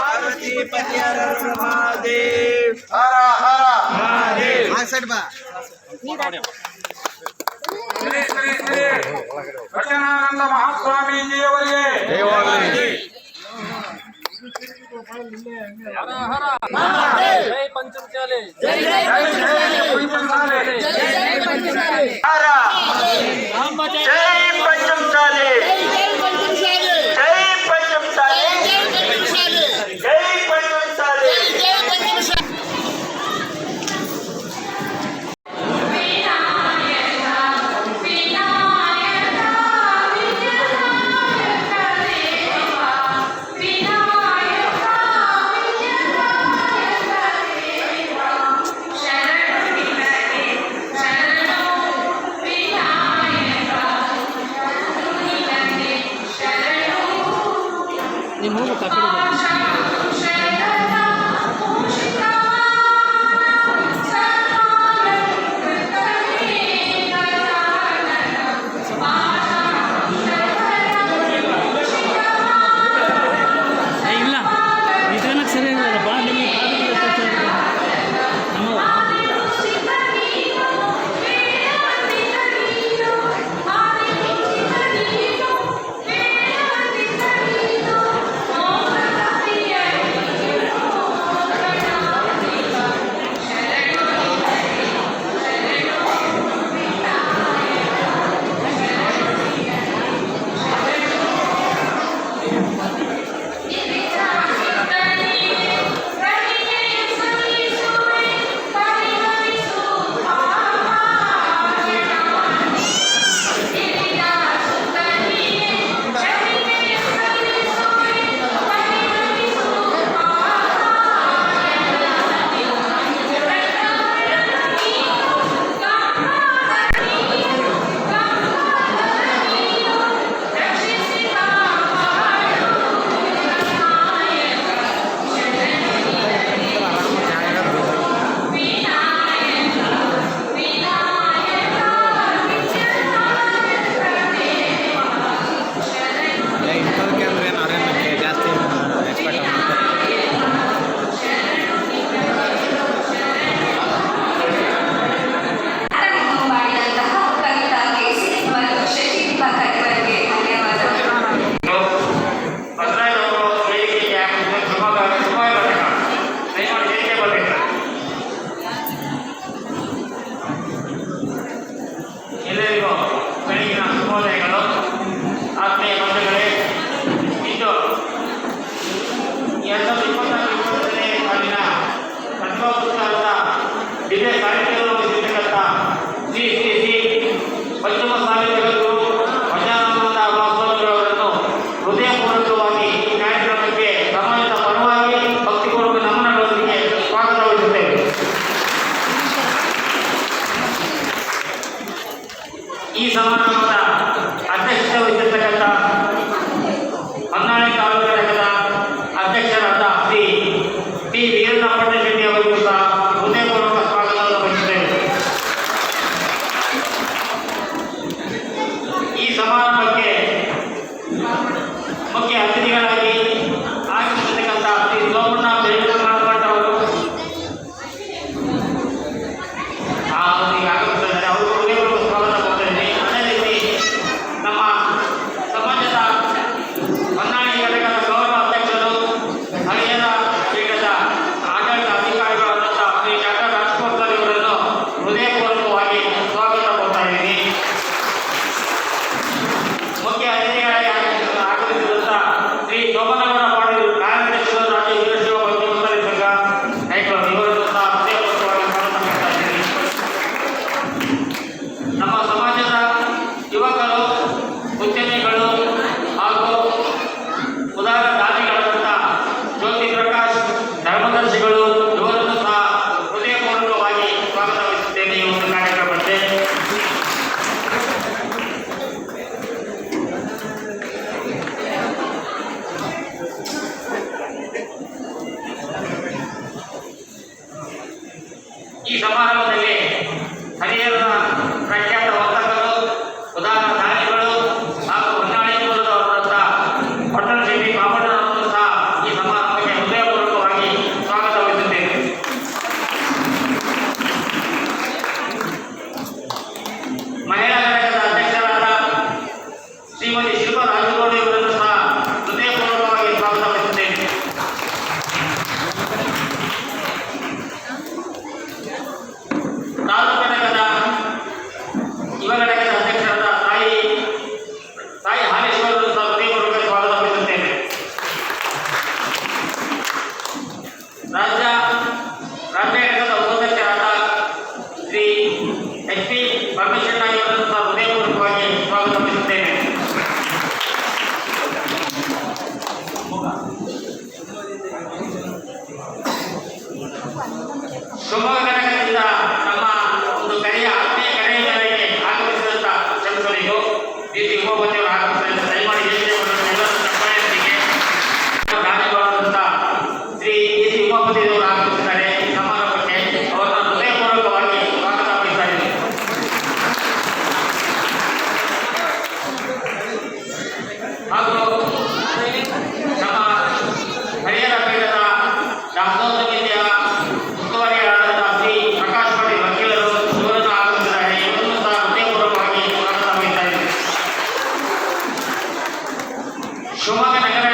पार्वती पतिहर महादेव हर हर महादेव हाँ सेट बा ಶ್ರೀ ಶ್ರೀ ಶ್ರೀ ರಚನಾನಂದ ಮಹಾಸ್ವಾಮೀಜಿಯವರಿಗೆ ಹರ ಹರ ಜೈ ಪಂಚಮಸಾಲಿ ಜೈ ಜೈ ಪಂಚಮಸಾಲಿ ಜೈ ಜೈ ಪಂಚಮಸಾಲಿ ಹರ ಜೈ ಪಂಚಮಸಾಲಿ ಜೈ ಜೈ ಪಂಚಮಸಾಲಿ শোভাকে দেখা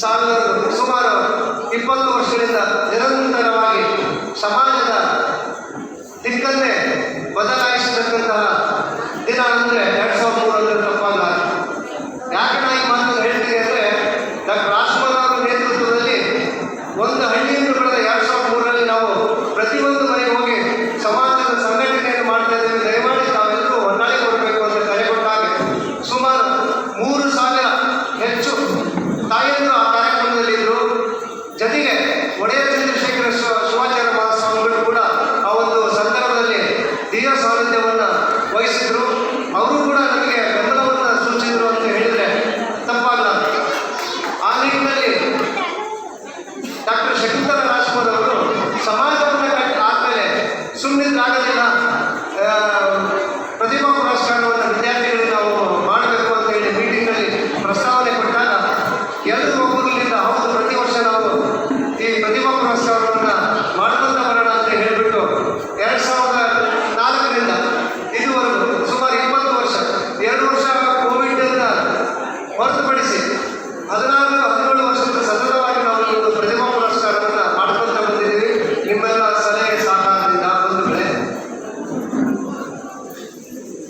ಸಾಲ ಸುಮಾರು ಇಪ್ಪತ್ತು ವರ್ಷಗಳಿಂದ ನಿರಂತರವಾಗಿ ಸಮಾಜದ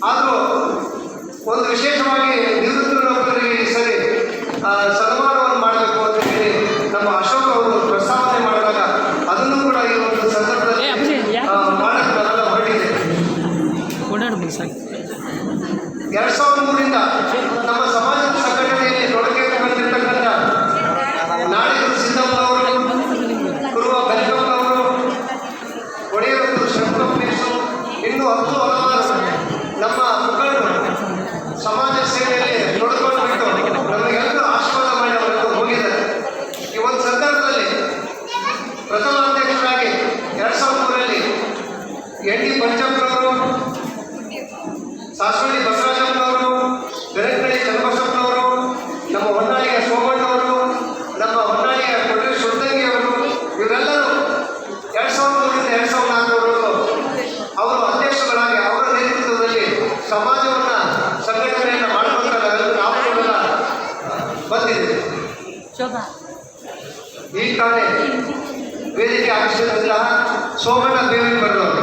ಆದರೂ ಎನ್ ಡಿ ಪಂಚಪ್ಪನವರು ಸಾಸ್ವಳ್ಳಿ ಬಸವರಾಜಪ್ಪನವರು ಬೆರಕಳ್ಳಿ ಚನ್ನಬಸಪ್ಪನವರು ನಮ್ಮ ಹೊನ್ನಾಳಿಯ ಸೋಮಣ್ಣವರು ನಮ್ಮ ಹೊನ್ನಾಳಿಯ ಕೊಟ್ಟರೆ ಶೃಂಗಂಗಿಯವರು ಇವರೆಲ್ಲರೂ ಎರಡು ಸಾವಿರದ ಮೂರರಿಂದ ಎರಡು ಸಾವಿರದ ನಾಲ್ಕರವರೆಗೂ ಅವರು ಅಧ್ಯಕ್ಷರಾಗಿ ಅವರ ನೇತೃತ್ವದಲ್ಲಿ ಸಮಾಜವನ್ನು ಸಂಘಟನೆಯನ್ನು ಮಾಡಿಕೊಳ್ತಾರೆ. ನಾವುಗಳೆಲ್ಲ ಬಂದಿದೆ. ಈ ತಾನೇ ವೇದಿಕೆ ಆಕರ್ಷಿಸಿದ ಸೋಮಣ್ಣ ದೇವಿ ಬರೆದವರು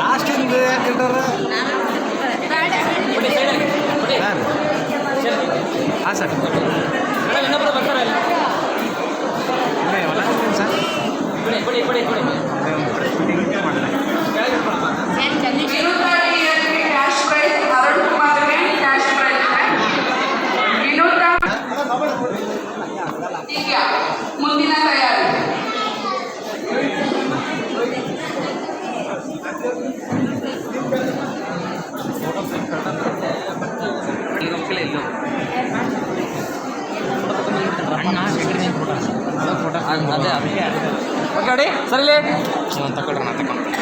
ಲಾಸ್ಟ್ ಏನು ಹಾಂ ಸರ್ ಬರ್ತಾರಲ್ಲ ಸರ್ ಓಕೆ ಅಡಿ ಸರಿಲಿ ನೀವು ತಗೊಳ್ರಿ ನಾನು ತಗೊಂಡು ಕೊಡ್ರಿ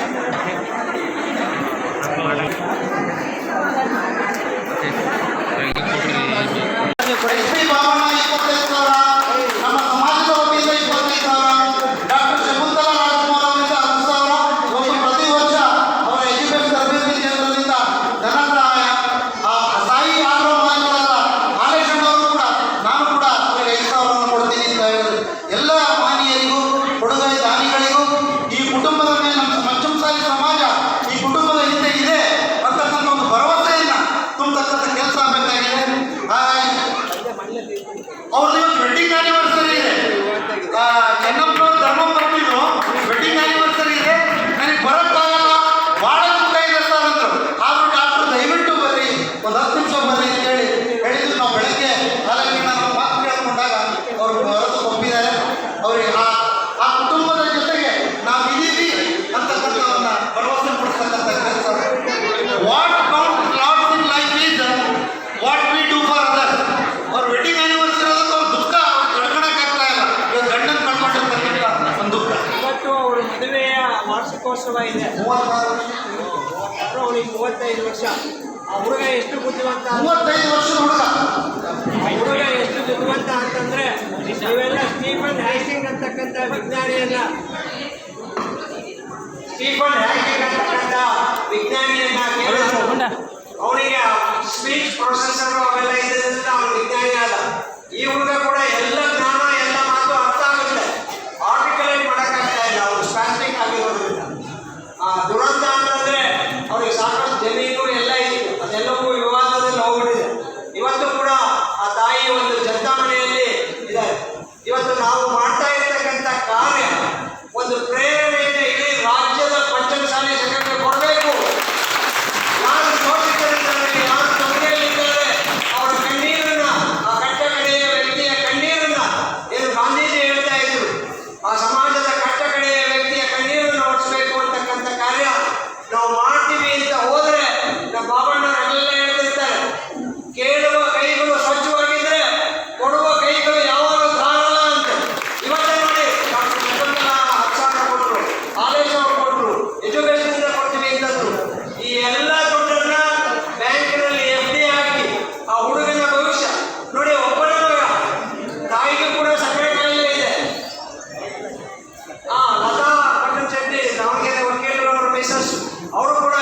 ಮೂವತ್ತೈದು ವರ್ಷ. ಆ ಹುಡುಗ ಎಷ್ಟು ಬುದ್ಧಿವಂತ ಮೂವತ್ತೈದು ವರ್ಷ ಹುಡುಗ. ಹುಡುಗ ಎಷ್ಟು ಬುದ್ಧಿವಂತ ಅಂತಂದ್ರೆ ಇವೆಲ್ಲ ಸ್ಟೀಫನ್ ಹ್ಯಾಕಿಂಗ್ ಅಂತಕ್ಕಂಥ ವಿಜ್ಞಾನಿಯನ್ನ ಸ್ಟೀಫನ್ ಹ್ಯಾಕಿಂಗ್ ಅಂತಕ್ಕಂಥ ವಿಜ್ಞಾನಿಯನ್ನ ಅವನಿಗೆ ಸ್ಪೀಚ್ ಪ್ರೊಸೆಸರ್ ಅವೆಲ್ಲ ಇದ್ದಂತ ಅವನು ವಿಜ್ಞಾನಿ ಆದ. ಈ ಹುಡುಗ ಕೂಡ ಎಲ್ಲ ಜ್ಞಾನ ಅವರು ಕೂಡ